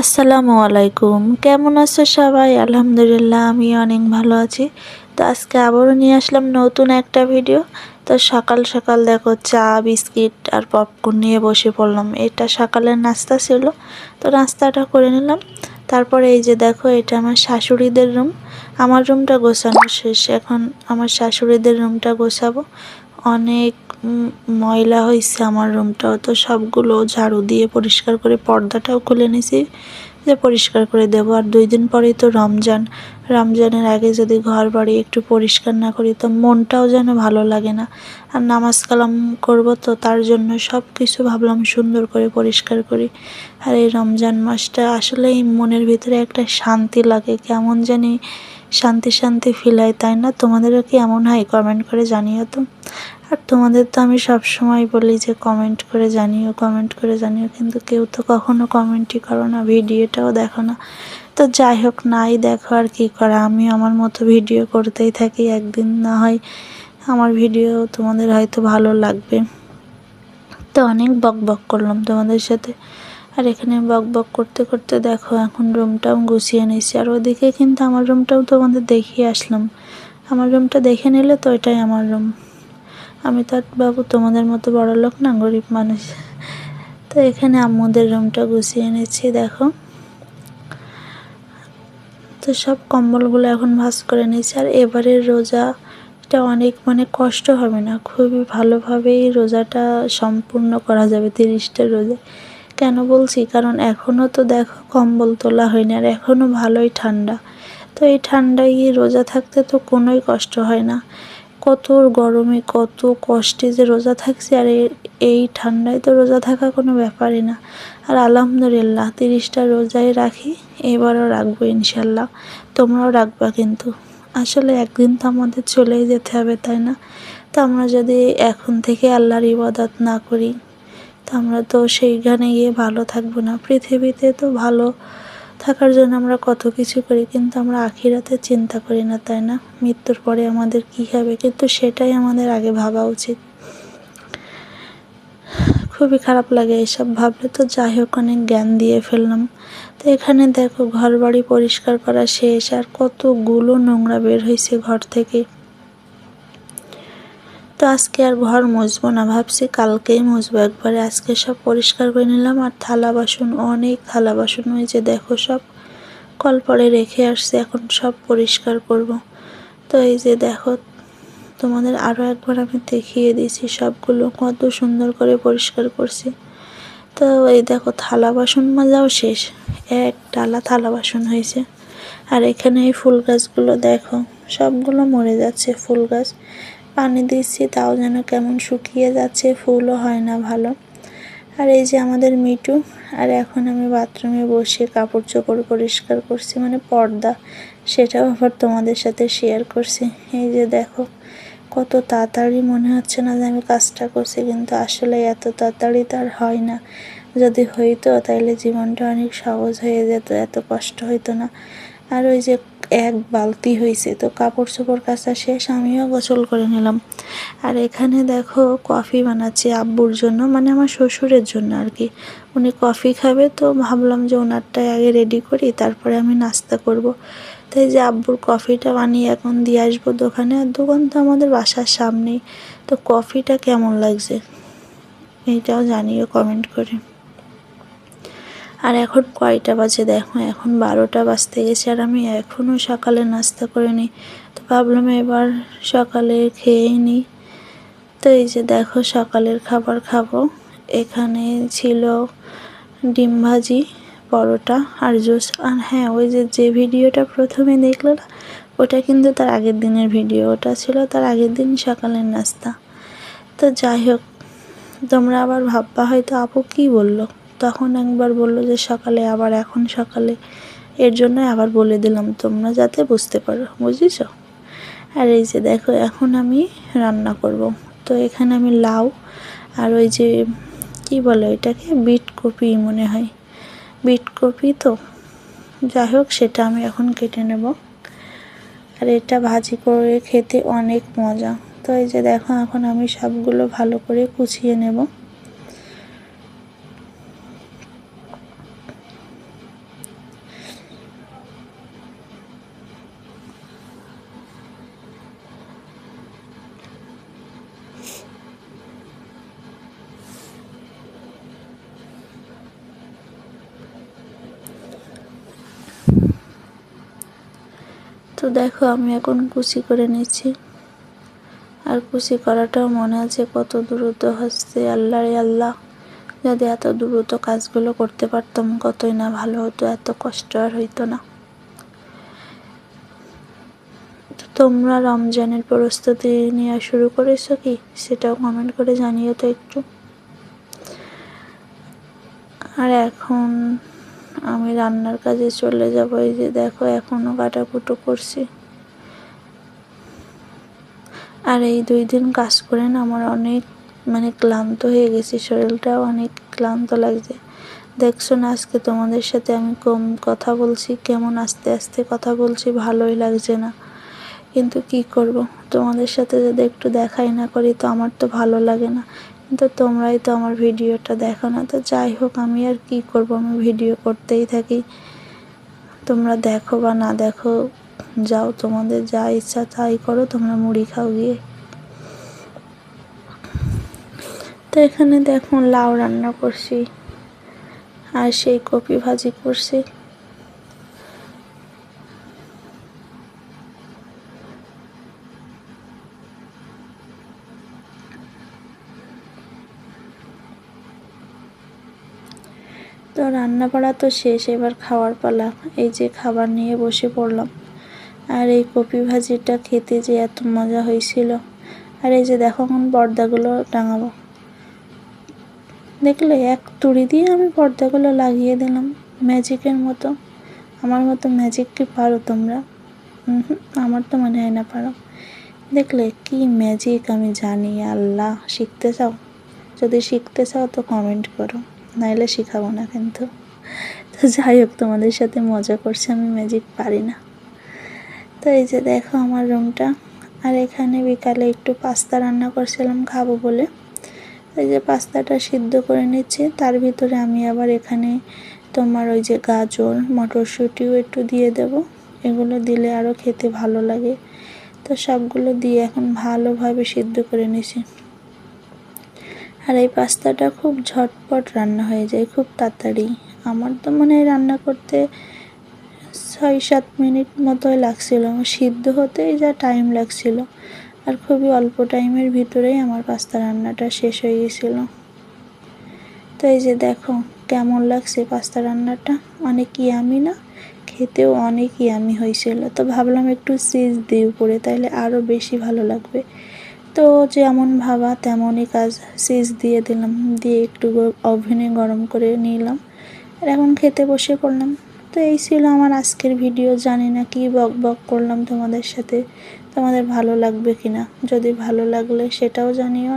আসসালামু আলাইকুম। কেমন আছো সবাই? আলহামদুলিল্লাহ, আমি অনেক ভালো আছি। তো আজকে আবারও নিয়ে আসলাম নতুন একটা ভিডিও। তো সকাল সকাল দেখো চা, বিস্কিট আর পপকর্ন নিয়ে বসে পড়লাম। এটা সকালের নাস্তা ছিল। তো নাস্তাটা করে নিলাম। তারপরে এই যে দেখো, এটা আমার শাশুড়িদের রুম। আমার রুমটা গোছানো শেষ। এখন আমার শাশুড়িদের রুমটা গোছাবো। অনেক ময়লা হয়েছে আমার রুমটাও তো সবগুলো ঝাড়ু দিয়ে পরিষ্কার করে পর্দাটাও খুলে নিছি, যে পরিষ্কার করে দেবো। আর দুই দিন পরেই তো রমজান। রমজানের আগে যদি ঘর বাড়ি একটু পরিষ্কার না করি, তো মনটাও যেন ভালো লাগে না। আর নামাজ কালাম করব, তো তার জন্য সব কিছু ভাবলাম সুন্দর করে পরিষ্কার করি। আর এই রমজান মাসটা আসলেই মনের ভিতরে একটা শান্তি লাগে, কেমন জানি শান্তি শান্তি ফিল হয় তাই না? তোমাদেরও কি এমন হয়? কমেন্ট করে জানিও তো। আর তোমাদের তো আমি সব সময় বলি যে কমেন্ট করে জানিও কমেন্ট করে জানিও, কিন্তু কেউ তো কখনো কমেন্টই করো না, ভিডিওটাও দেখো না। তো যাই হোক, নাই দেখো আর কি করা। আমি আমার মতো ভিডিও করতেই থাকি, একদিন না হয় আমার ভিডিও তোমাদের হয়তো ভালো লাগবে। তো অনেক বক বক করলাম তোমাদের সাথে। আর এখানে বক বক করতে করতে দেখো এখন রুমটাও গুছিয়ে নিয়েছি। আর ওদিকে কিন্তু আমার রুমটাও তোমাদের দেখিয়ে আসলাম। আমার রুমটা দেখে নিলে তো এটাই আমার রুম আমি তো আর বাবু তোমাদের মতো বড় লোক না, গরিব মানুষ। তো এখানে আম্মুদের রুমটা গুছিয়ে নিচ্ছি দেখো। তো সব কম্বলগুলো এখন ভাঁজ করে নিয়েছি। আর এবারের রোজা এটা অনেক মানে কষ্ট হবে না, খুবই ভালোভাবেই রোজাটা সম্পূর্ণ করা যাবে, তিরিশটা রোজা। কেন বলছি? কারণ এখনও তো দেখো কম্বল তোলা হয়নি আর এখনও ভালোই ঠান্ডা। তো এই ঠান্ডায় রোজা থাকতে তো কোনোই কষ্ট হয় না। কত গরমে কত কষ্টে যে রোজা থাকছি আর এই ঠান্ডায় তো রোজা থাকা কোনো ব্যাপারই না। আর আলহামদুলিল্লাহ, তিরিশটা রোজাই রাখি, এবারও রাখব ইনশাল্লাহ। তোমরাও রাখবা কিন্তু। আসলে একদিন তো আমাদের চলেই যেতে হবে, তাই না? তো আমরা যদি এখন থেকে আল্লাহর ইবাদত না করি তো আমরা তো সেইখানে গিয়ে ভালো থাকব না। পৃথিবীতে তো ভালো থাকার জন্য আমরা কত কিছু করি, কিন্তু আমরা আখিরাতে চিন্তা করি না, তাই না? মৃত্যুর পরে আমাদের কী হবে? কিন্তু সেটাই আমাদের আগে ভাবা উচিত। খুবই খারাপ লাগে এসব ভাবলে। তো যাই হোক, অনেক জ্ঞান দিয়ে ফেললাম। তো এখানে দেখো ঘর বাড়ি পরিষ্কার করা শেষ। আর কতগুলো নোংরা বের হয়েছে ঘর থেকে। তো আজকে আর ঘর মুছবো না, ভাবছি কালকেই মুছবো। একবারে আজকে সব পরিষ্কার করে নিলাম আর থালা বাসন, অনেক থালা বাসন হয়েছে, দেখো সব কলপরে রেখে আসছে, এখন সব পরিষ্কার করব। তো এই যে দেখো, তোমাদের আরও একবার আমি দেখিয়ে দিয়েছি সবগুলো, কত সুন্দর করে পরিষ্কার করছি। তো এই দেখো, থালা বাসন মাজাও শেষ, এক ডালা থালা বাসন হয়েছে। আর এখানে এই ফুল গাছগুলো দেখো, সবগুলো মরে যাচ্ছে ফুল গাছ। পানি দিচ্ছি, তাও যেন কেমন শুকিয়ে যাচ্ছে, ফুলও হয় না ভালো। আর এই যে আমাদের মিটু আর এখন আমি বাথরুমে বসে কাপড় চোপড় পরিষ্কার করছি মানে পর্দা, সেটাও আবার তোমাদের সাথে শেয়ার করছি। এই যে দেখো, কত তাড়াতাড়ি মনে হচ্ছে না যে আমি কাজটা করছি, কিন্তু আসলে এত তাড়াতাড়ি তো আর হয় না। যদি হইতো তাহলে জীবনটা অনেক সহজ হয়ে যেত, এত কষ্ট হইতো না। আর ওই যে এক বালতি হয়েছে তো কাপড় চোপড় কাচা শেষ, আমিও গোসল করে নিলাম। আর এখানে দেখো কফি বানাচ্ছি আব্বুর জন্য মানে আমার শ্বশুরের জন্য আর কি। উনি কফি খাবে, তো ভাবলাম যে ওনারটাই আগে রেডি করি, তারপরে আমি নাস্তা করব। তাই যে আব্বুর কফিটা বানিয়ে এখন দিয়ে আসব দোকানে, আর দোকান তো আমাদের বাসার সামনেই। তো কফিটা কেমন লাগছে? এইটাও জানিও কমেন্ট করে। আর এখন কয়টা বাজে দেখো, এখন বারোটা বাজতে গেছে আর আমি এখনও সকালে নাস্তা করে নিই তো ভাবলাম এবার সকালে খেয়েই নিই। তো এই যে দেখো সকালের খাবার খাব। এখানে ছিল ডিম ভাজি, পরোটা আর জুস। আর হ্যাঁ ওই যে যে ভিডিওটা প্রথমে দেখলে না, ওটা কিন্তু তার আগের দিনের ভিডিও। ওটা ছিল তার আগের দিন সকালের নাস্তা। তো যাই হোক, তোমরা আবার ভাববা হয়তো আপু কী বলল? তখন একবার বলল যে, সকালে, আবার এখন সকালে। এর জন্য আবার বলে দিলাম, তোমরা যাতে বুঝতে পারো, বুঝেছ? আর এই যে দেখো, এখন আমি রান্না করব। তো এখানে আমি লাউ আর ওই যে, কি বলে এটাকে বিট কপি মনে হয়। বিট কপি তো, যাই হোক, সেটা আমি এখন কেটে নেব। আর এটা ভাজি করে খেতে অনেক মজা। তো এই যে দেখো, এখন আমি সবগুলো ভালো করে কুচিয়ে নেব। তো দেখো, আমি এখন কুচি করে নিচ্ছি। আর কুচি করাটাও মনে আছে কত দ্রুত হচ্ছে। আল্লাহ রে আল্লাহ, যদি এত দ্রুত কাজগুলো করতে পারতাম, কতই না ভালো হতো, এত কষ্ট আর হইতো না। তো তোমরা রমজানের প্রস্তুতি নেওয়া শুরু করেছ কি? সেটাও কমেন্ট করে জানিও তো একটু। আর এখন আমি রান্নার কাজে চলে যাব, এই যে দেখো এখনও কাটাকুটো করছি। আর এই দুই দিন কাজ করে না আমার অনেক মানে ক্লান্ত হয়ে গেছি, শরীরটাও অনেক ক্লান্ত লাগছে। দেখছ না, আজকে তোমাদের সাথে আমি কম কথা বলছি, কেমন আস্তে আস্তে কথা বলছি, ভালোই লাগছে না। কিন্তু কি করব? তোমাদের সাথে যদি একটু দেখাই না করি তো আমার তো ভালো লাগে না। কিন্তু তোমরাই তো আমার ভিডিওটা দেখো না, তো যাই হোক আমি আর কি করব? আমি ভিডিও করতেই থাকি। তোমরা দেখো বা না দেখো, যাও, তোমাদের যা ইচ্ছা তাই করো, তোমরা মুড়ি খাও গিয়ে। তো এখানে দেখো লাউ রান্না করছি, আর সেই কপি ভাজি করছি। তো রান্না করা তো শেষ, এবার খাওয়ার পালা। এই যে খাবার নিয়ে বসে পড়লাম। আর এই কপি ভাজিটা খেতে যে এত মজা হয়েছিল। আর এই যে দেখো এখন পর্দাগুলো টাঙাবো। দেখলে এক তুড়ি দিয়ে আমি পর্দাগুলো লাগিয়ে দিলাম, ম্যাজিকের মতো। আমার মতো ম্যাজিক কি পারো তোমরা? আমার তো মনে হয় না পারো। দেখলে কি ম্যাজিক আমি জানি, আল্লাহ, শিখতে চাও? যদি শিখতে চাও তো কমেন্ট করো। নাইলে শিখাবো না কিন্তু। তো যাই হোক, তোমাদের সাথে মজা করছে, আমি ম্যাজিক পারি না। তো এই যে দেখো আমার রুমটা আর এখানে বিকালে একটু পাস্তা রান্না করছিলাম, খাব বলে। এই যে পাস্তাটা সিদ্ধ করে নিচ্ছি, তার ভিতরে আমি আবার এখানে তোমার ওই যে গাজর, মটরশুঁটিও একটু দিয়ে দেব। এগুলো দিলে আরও খেতে ভালো লাগে। তো সবগুলো দিয়ে এখন ভালোভাবে সিদ্ধ করে নিছি আর এই পাস্তাটা খুব ঝটপট রান্না হয়ে যায়, খুব তাড়াতাড়ি। আমার তো মনে হয় রান্না করতে ছয় সাত মিনিট মতোই লাগছিল সিদ্ধ হতেই যা টাইম লাগছিল। আর খুবই অল্প টাইমের ভিতরেই আমার পাস্তা রান্নাটা শেষ হয়ে গেছিল। তো এই যে দেখো, কেমন লাগছে পাস্তা রান্নাটা? অনেক ইয়ামি না? খেতেও অনেক ইয়ামি হয়েছিল। তো ভাবলাম একটু চিজ দিই উপরে তাহলে আরও বেশি ভালো লাগবে। তো যেমন ভাবা তেমনই কাজ সিজ দিয়ে দিলাম। দিয়ে একটু ওভেনে গরম করে নিলাম। আর এখন খেতে বসে পড়লাম। তো এই ছিল আমার আজকের ভিডিও জানি না কি বক বক করলাম তোমাদের সাথে। তোমাদের ভালো লাগবে কিনা? যদি ভালো লাগলে সেটাও জানিও।